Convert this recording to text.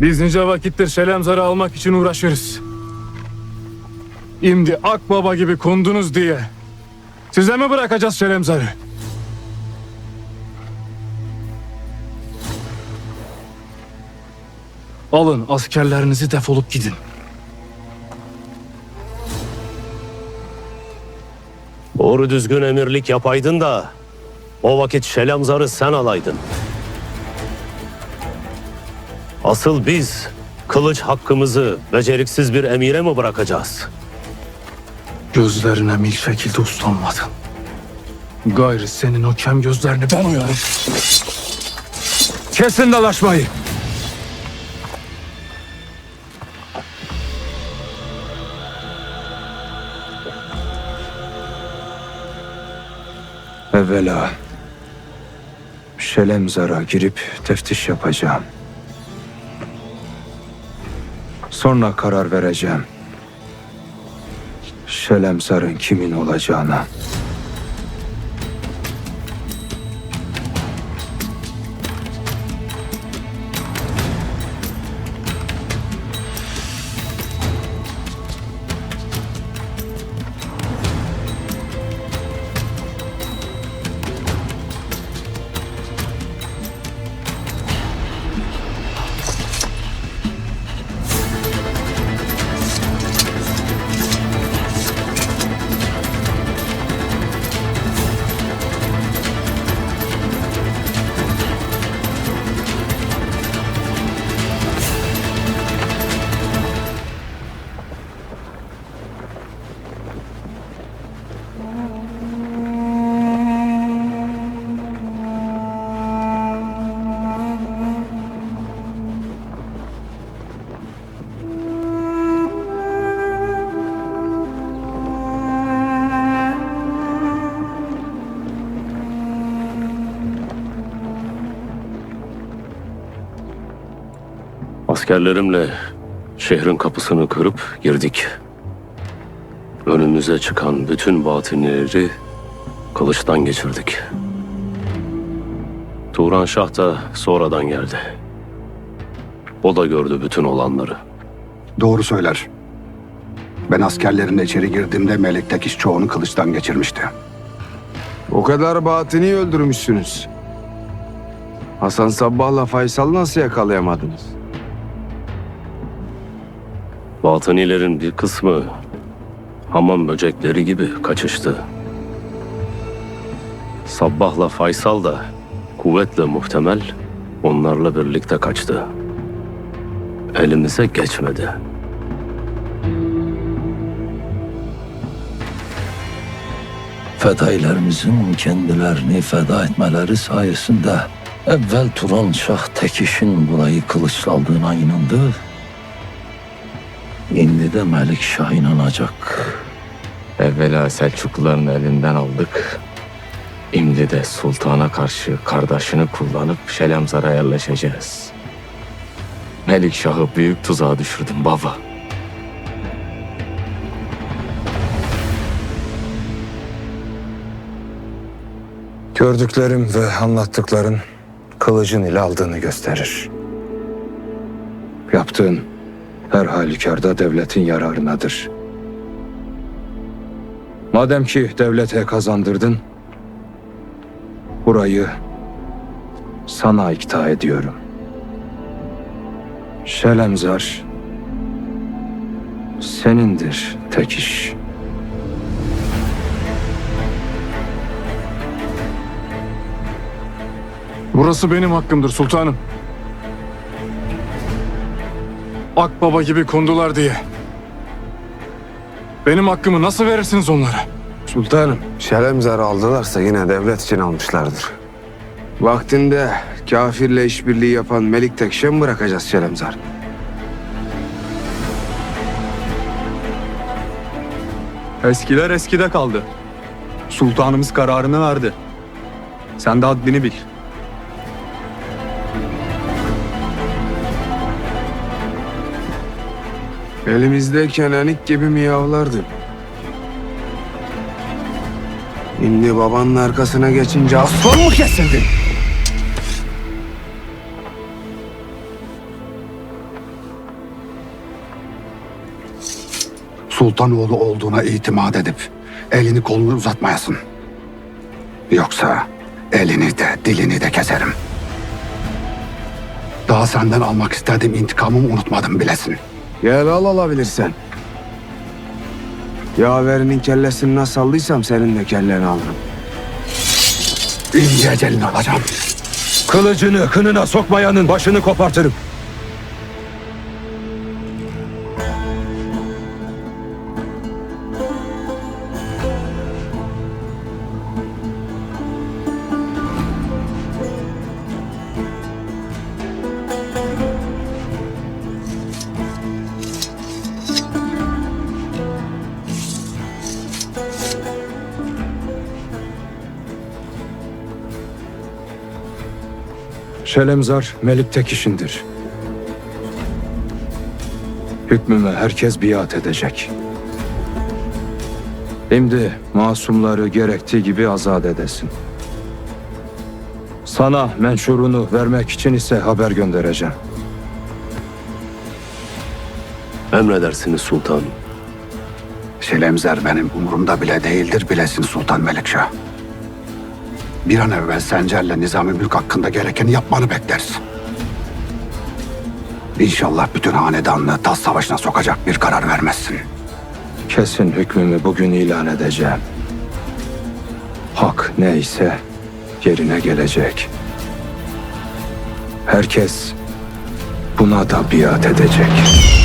Biz nice vakittir Şelemzar'ı almak için uğraşırız. Şimdi Akbaba gibi kondunuz diye. Size mi bırakacağız Şelemzar'ı? Alın askerlerinizi defolup gidin. Doğru düzgün emirlik yapaydın da o vakit Şelemzar'ı sen alaydın. Asıl biz kılıç hakkımızı beceriksiz bir emire mi bırakacağız? Gözlerine mil şekilde uslanmadın. Gayrı senin o kem gözlerini ben uyarım. Kesin dalaşmayı. Evvela Şelemzar'a girip teftiş yapacağım. Sonra karar vereceğim. Şelemzar'ın kimin olacağına. Askerlerimle şehrin kapısını kırıp girdik. Önümüze çıkan bütün batinleri kılıçtan geçirdik. Turan Şah da sonradan geldi. O da gördü bütün olanları. Doğru söyler. Ben askerlerimle içeri girdiğimde Melek Tekiş çoğunu kılıçtan geçirmişti. O kadar batini öldürmüşsünüz. Hasan Sabbah'la Faysal nasıl yakalayamadınız? Batınilerin bir kısmı hamam böcekleri gibi kaçıştı. Sabbah'la Faysal da kuvvetle muhtemel onlarla birlikte kaçtı. Elimize geçmedi. Fedailerimizin kendilerini feda etmeleri sayesinde evvel Turan Şah Tekiş'in burayı kılıçlandığına inandı. Şimdi de Melik Şah inanacak. Evvela Selçukluların elinden aldık. Şimdi de sultana karşı kardeşini kullanıp Şelemzar'a yerleşeceğiz. Melikşah'ı büyük tuzağa düşürdüm baba. Gördüklerim ve anlattıkların kılıcın ile aldığını gösterir. Yaptığın her halükarda devletin yararınadır. Madem ki devlete kazandırdın, burayı sana ikta ediyorum. Şelemzar senindir tek iş. Burası benim hakkımdır sultanım. Akbaba gibi kondular diye. Benim hakkımı nasıl verirsiniz onlara? Sultanım, Şelemzar'ı aldılarsa yine devlet için almışlardır. Vaktinde kafirle işbirliği yapan Melik Tekşe mi bırakacağız Şelemzar? Eskiler eskide kaldı. Sultanımız kararını verdi. Sen de haddini bil. Elimizdeyken enik gibi miyavlardı. Şimdi babanın arkasına geçince aslan mı kesildin? Sultanoğlu olduğuna itimat edip elini kolunu uzatmayasın. Yoksa elini de dilini de keserim. Daha senden almak istediğim intikamımı unutmadım bilesin.'' Gel al alabilirsen. Yaverinin kellesini nasıl aldıysam senin de kelleni alırım. İnce ecelini alacağım. Kılıcını kınına sokmayanın başını kopartırım. Şelemzar Melik Tekiş'indir. Hükmüme herkes biat edecek. Şimdi masumları gerektiği gibi azat edesin. Sana menşurunu vermek için ise haber göndereceğim. Emredersiniz sultanım. Şelemzer benim umurumda bile değildir bilesin Sultan Melikşah. Bir an evvel Sencer'le Nizami Mülk hakkında gerekeni yapmanı bekleriz. İnşallah bütün hanedanlığı tas savaşına sokacak bir karar vermezsin. Kesin hükmümü bugün ilan edeceğim. Hak neyse yerine gelecek. Herkes buna da biat edecek.